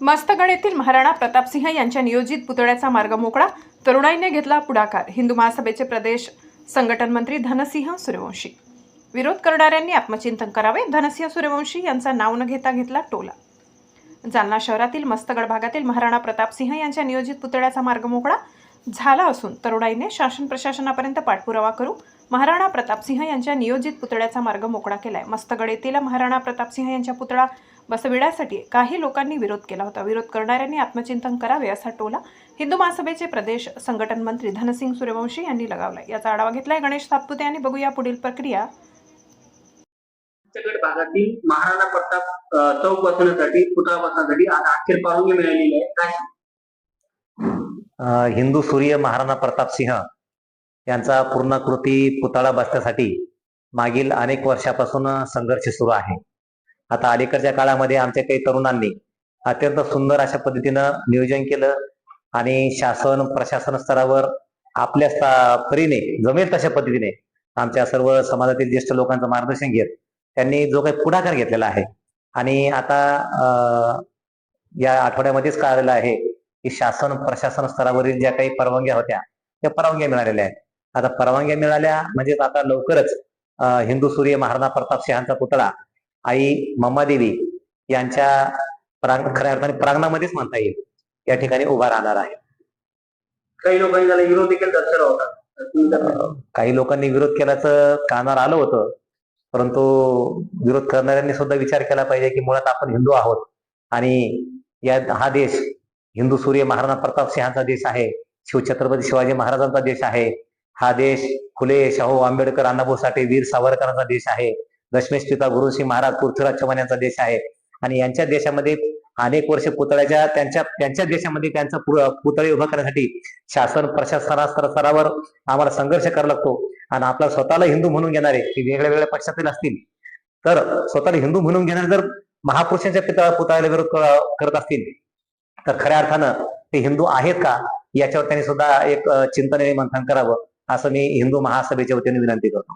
मस्तगड येथील महाराणा प्रतापसिंह यांच्या नियोजित पुतळ्याचा मार्ग मोकळा. तरुणाईने घेतला पुढाकार. हिंदू महासभेचे प्रदेश संघटन मंत्री धनसिंह सूर्यवंशी. विरोध करणाऱ्यांनी आत्मचिंतन करावे. धनसिंह सूर्यवंशी यांचा नाव न घेता घेतला टोला. जालना शहरातील मस्तगड भागातील महाराणा प्रतापसिंह यांच्या नियोजित पुतळ्याचा मार्ग मोकळा. झाला असून तरुणाईने शासन प्रशासनापर्यंत पाठपुरावा करू. महाराणा प्रतापसिंह यांच्या नियोजित पुतळ्याचा मार्ग मोकळा केलाय. मस्तगड येथील महाराणा प्रतापसिंह यांच्या पुतळा बसविण्यासाठी काही लोकांनी विरोध केला होता. विरोध करणाऱ्यांनी आत्मचिंतन करावे असा टोला हिंदू महासभेचे प्रदेश संघटन मंत्री धनसिंग सूर्यवंशी यांनी लगावला याचा आढावा घेतलाय गणेश सातपुते यांनी बघूया पुढील प्रक्रिया. भागातील महाराणा प्रताप चौक बसवण्यासाठी पुतळा बसण्यासाठी आज अखेर परवानगी मिळालेली आहे. हिंदू सूर्य महाराणा प्रताप सिंह यांचा पूर्णाकृती पुतळा बसण्यासाठी मागील अनेक वर्षापासून संघर्ष सुरू आहे. आता अलीकडच्या काळामध्ये आमच्या काही तरुणांनी अत्यंत सुंदर अशा पद्धतीनं नियोजन केलं आणि शासन प्रशासन स्तरावर आपल्या परीने जमेल तशा पद्धतीने आमच्या सर्व समाजातील ज्येष्ठ लोकांचं मार्गदर्शन घेत त्यांनी जो काही पुढाकार घेतलेला आहे. आणि आता या आठवड्यामध्येच कळालेलं आहे की शासन प्रशासन स्तरावरील ज्या काही परवानग्या होत्या त्या परवानग्या मिळालेल्या आहेत. आता परवानग्या मिळाल्या म्हणजेच आता लवकरच हिंदू सूर्य महाराणा प्रताप सिंहांचा पुतळा आई मम्मादेवी यांच्या प्रांग खऱ्या अर्थाने प्रांगणामध्येच म्हणता येईल. या ठिकाणी उभा राहणार आहे. काही लोकांनी त्याला विरोध देखील दर्शवला होता. काही लोकांनी विरोध केल्याचं कानावर आलं होतं परंतु विरोध करणाऱ्यांनी सुद्धा विचार केला पाहिजे की मुळात आपण हिंदू आहोत आणि या हा देश हिंदू सूर्य महाराणा प्रताप सिंहाचा देश आहे. शिवछत्रपती शिवाजी महाराजांचा देश आहे. हा देश फुले शाहू आंबेडकर अण्णाभाऊ साठे वीर सावरकरांचा देश आहे. दशमेश पिता गुरुसिंह महाराज पृथ्वीराज चव्हाण यांचा देश आहे. आणि यांच्या देशामध्ये अनेक वर्ष पुतळ्याच्या त्यांच्या त्यांच्या देशामध्ये त्यांचा पुतळे उभा करण्यासाठी शासन प्रशासना स्तरावर आम्हाला संघर्ष करावा लागतो. आणि आपला स्वतःला हिंदू म्हणून घेणारे की वेगळ्या वेगळ्या पक्षातील असतील. तर स्वतःला हिंदू म्हणून घेणारे जर महापुरुषांच्या पितळा पुतळ्याला विरोध करत असतील तर खऱ्या अर्थानं ते हिंदू आहेत का? याच्यावर त्यांनी सुद्धा एक चिंतन आणि मंथन करावं असं मी हिंदू महासभेच्या वतीने विनंती करतो.